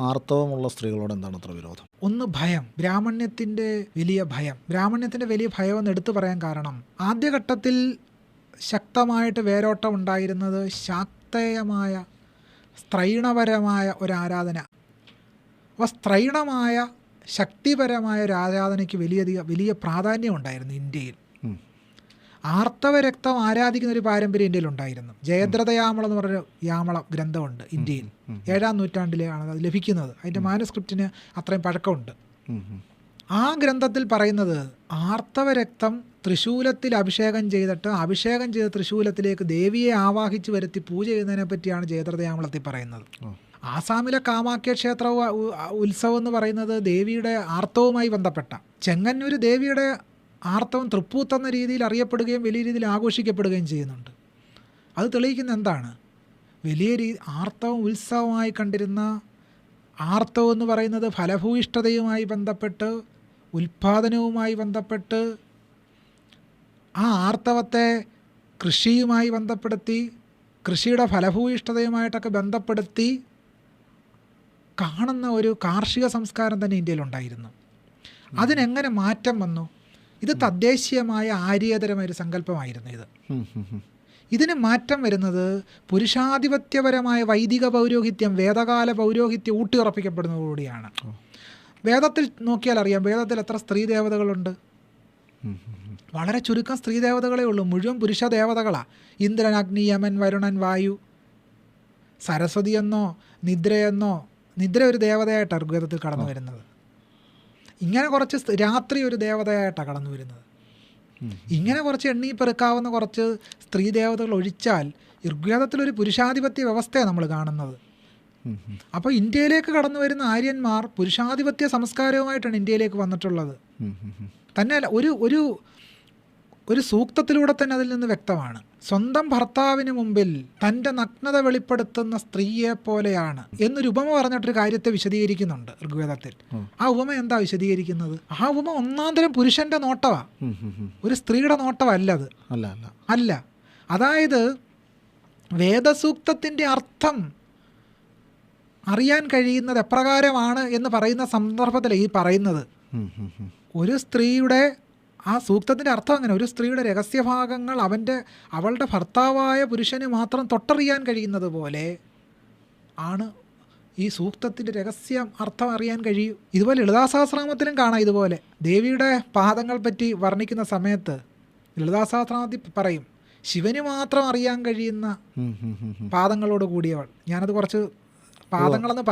ആർത്തവമുള്ള സ്ത്രീകളോട് എന്താണ് അത്ര വിരോധം? ഒന്ന് ഭയം. ബ്രാഹ്മണ്യത്തിന്റെ വലിയ ഭയം. ബ്രാഹ്മണ്യത്തിന്റെ വലിയ ഭയം എന്ന് എടുത്തു പറയാൻ കാരണം ആദ്യഘട്ടത്തിൽ ശക്തമായിട്ട് വേരോട്ടം ഉണ്ടായിരുന്നത് ശാക്തേയമായ സ്ത്രൈണപരമായ ഒരു ആരാധന. അപ്പോൾ സ്ത്രൈണമായ ശക്തിപരമായ ഒരു ആരാധനയ്ക്ക് വലിയധികം വലിയ പ്രാധാന്യം ഉണ്ടായിരുന്നു ഇന്ത്യയിൽ. ആർത്തവ രക്തം ആരാധിക്കുന്ന ഒരു പാരമ്പര്യം ഇന്ത്യയിൽ ഉണ്ടായിരുന്നു. ജയദ്രഥയാമളം എന്ന് പറഞ്ഞൊരു യാമള ഗ്രന്ഥമുണ്ട് ഇന്ത്യയിൽ. ഏഴാം നൂറ്റാണ്ടിലാണ് അത് ലഭിക്കുന്നത്. അതിന്റെ മാനസ്ക്രിപ്റ്റിന് അത്രയും പഴക്കമുണ്ട്. ആ ഗ്രന്ഥത്തിൽ പറയുന്നത് ആർത്തവ രക്തം തൃശൂലത്തിൽ അഭിഷേകം ചെയ്തിട്ട് അഭിഷേകം ചെയ്ത തൃശൂലത്തിലേക്ക് ദേവിയെ ആവാഹിച്ച് വരുത്തി പൂജ ചെയ്യുന്നതിനെ പറ്റിയാണ് ജയദ്രഥയാമളത്തിൽ പറയുന്നത്. ആസാമിലെ കാമാക്യ ക്ഷേത്ര ഉത്സവം എന്ന് പറയുന്നത് ദേവിയുടെ ആർത്തവുമായി ബന്ധപ്പെട്ട ചെങ്ങന്നൂർ ദേവിയുടെ ആർത്തവം തൃപ്പൂത്തെന്ന രീതിയിൽ അറിയപ്പെടുകയും വലിയ രീതിയിൽ ആഘോഷിക്കപ്പെടുകയും ചെയ്യുന്നുണ്ട്. അത് തെളിയിക്കുന്ന എന്താണ്? വലിയ രീതി ആർത്തവം ഉത്സവമായി കണ്ടിരുന്ന ആർത്തവം എന്ന് പറയുന്നത് ഫലഭൂയിഷ്ഠതയുമായി ബന്ധപ്പെട്ട് ഉൽപാദനവുമായി ബന്ധപ്പെട്ട് ആ ആർത്തവത്തെ കൃഷിയുമായി ബന്ധപ്പെടുത്തി കൃഷിയുടെ ഫലഭൂയിഷ്ഠതയുമായിട്ടൊക്കെ ബന്ധപ്പെടുത്തി കാണുന്ന ഒരു കാർഷിക സംസ്കാരം തന്നെ ഇന്ത്യയിലുണ്ടായിരുന്നു. അതിനെങ്ങനെ മാറ്റം വന്നു? ഇത് തദ്ദേശീയമായ ആര്യേതരമായ ഒരു സങ്കല്പമായിരുന്നു ഇത്. ഇതിന് മാറ്റം വരുന്നത് പുരുഷാധിപത്യപരമായ വൈദിക പൗരോഹിത്യം വേദകാല പൗരോഹിത്യം ഊട്ടിയുറപ്പിക്കപ്പെടുന്നതോടുകൂടിയാണ്. വേദത്തിൽ നോക്കിയാൽ അറിയാം വേദത്തിൽ എത്ര സ്ത്രീ ദേവതകളുണ്ട്. വളരെ ചുരുക്കം സ്ത്രീ ദേവതകളേ ഉള്ളൂ മുഴുവൻ പുരുഷ ദേവതകളാണ് ഇന്ദ്രൻ അഗ്നി യമൻ വരുണൻ വായു സരസ്വതി എന്നോ നിദ്രയെന്നോ നിദ്ര ഒരു ദേവതയായിട്ടാണ് ഋഗ്വേദത്തിൽ കടന്നു വരുന്നത് ഇങ്ങനെ കുറച്ച് രാത്രി ഒരു ദേവതയായിട്ടാണ് കടന്നു വരുന്നത് ഇങ്ങനെ കുറച്ച് എണ്ണി പെറുക്കാവുന്ന കുറച്ച് സ്ത്രീ ദേവതകൾ ഒഴിച്ചാൽ ഋഗ്വേദത്തിലൊരു പുരുഷാധിപത്യ വ്യവസ്ഥയാണ് നമ്മൾ കാണുന്നത്. അപ്പോൾ ഇന്ത്യയിലേക്ക് കടന്നു വരുന്ന ആര്യന്മാർ പുരുഷാധിപത്യ സംസ്കാരവുമായിട്ടാണ് ഇന്ത്യയിലേക്ക് വന്നിട്ടുള്ളത്. തന്നെയല്ല ഒരു ഒരു ഒരു സൂക്തത്തിലൂടെ തന്നെ അതിൽ നിന്ന് വ്യക്തമാണ്. സ്വന്തം ഭർത്താവിന് മുമ്പിൽ തന്റെ നഗ്നത വെളിപ്പെടുത്തുന്ന സ്ത്രീയെ പോലെയാണ് എന്നൊരു ഉപമ പറഞ്ഞിട്ടൊരു കാര്യത്തെ വിശദീകരിക്കുന്നുണ്ട് ഋഗ്വേദത്തിൽ. ആ ഉപമ എന്താ വിശദീകരിക്കുന്നത്? ആ ഉപമ ഒന്നാം തരം പുരുഷന്റെ ഉം. ഒരു സ്ത്രീയുടെ നോട്ടമല്ല അത് അല്ല അല്ല. അല്ല. അതായത് വേദസൂക്തത്തിന്റെ അർത്ഥം അറിയാൻ കഴിയുന്നത് എപ്രകാരമാണ് എന്ന് പറയുന്ന സന്ദർഭത്തിൽ ഈ പറയുന്നത്. ഒരു സ്ത്രീയുടെ ആ സൂക്തത്തിന്റെ അർത്ഥം അങ്ങനെ. ഒരു സ്ത്രീയുടെ രഹസ്യഭാഗങ്ങൾ അവന്റെ അവളുടെ ഭർത്താവായ പുരുഷന് മാത്രം തൊട്ടറിയാൻ കഴിയുന്നത് പോലെ ആണ് ഈ സൂക്തത്തിന്റെ രഹസ്യം അർത്ഥം അറിയാൻ കഴിയും. ഇതുപോലെ ലളിതാസഹസ്രാമത്തിലും കാണാം ഇതുപോലെ. ദേവിയുടെ പാദങ്ങൾ പറ്റി വർണിക്കുന്ന സമയത്ത് ലളിതാസഹസ്രാമത്തിൽ പറയും ശിവന് മാത്രം അറിയാൻ കഴിയുന്ന. പാദങ്ങളോട് കൂടിയവൾ. ഞാനത് കുറച്ച് പാദങ്ങളെന്ന്